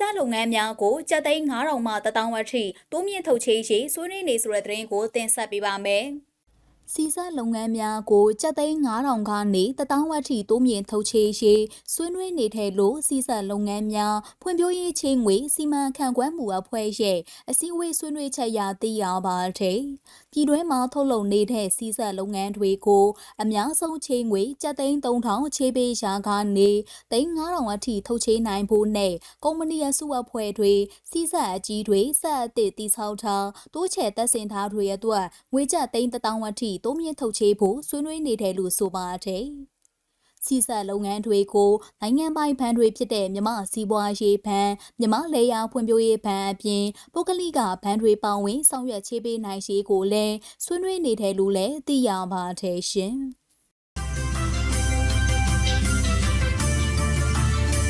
စားလုပ်ငန်းများကိုကျပ်သိန်း9000မှ1000ဝက်ထိတိုးမြင့်ထုတ်ချေးရေးဆွေးနွေးနေဆိုတဲ့သတင်းကိုတင်ဆက်ပေးပါမယ်။ စီစားလုပ်ငန်းများကိုကျပ်သိန်း9000ကနေ1000ဝက်ထိတိုးမြင့်ထုတ်ချေးရေးဆွေးနွေးနေတဲ့လို့စီစားလုပ်ငန်းများဖွံ့ဖြိုးရေးချင်းငွေစီမံခန့်ခွဲမှုအဖွဲ့ရဲ့အစည်းအဝေးဆွေးနွေးချက်ရသိရပါတယ်။ပြည်တွင်းမှာထုတ်လုပ်နေတဲ့စီစားလုပ်ငန်းတွေကိုအများဆုံးချင်းငွေကျပ်သိန်း3000ချေးပေးရာကနေသိန်း9000အထိထုတ်ချေးနိုင်ဖို့နဲ့ကုမ္ပဏီအစုအဖွဲ့တွေစီစားအကြီးတွေစက်အသစ်တိဆောက်ထားတိုးချဲ့သက်စင်ထားတွေအတွက်ငွေကျပ်သိန်း1000အထိတိုးမြင့်ထုတ်ချေးဖို့ဆွေးနွေးနေတယ်လို့ဆိုပါတယ်။စီဆက်လုပ်ငန်းတွေကိုနိုင်ငံပိုင်ဘဏ်တွေဖြစ်တဲ့မြမစီးပွားရေးဘဏ်မြမလေယာဖွံ့ဖြိုးရေးဘဏ်အပြင်ပုဂ္ဂလိကဘဏ်တွေပါဝင်ဆောင်ရွက်ချေးပေးနိုင်ရေးကိုလည်းဆွေးနွေးနေတယ်လို့လည်းသိရပါတယ်ရှင်။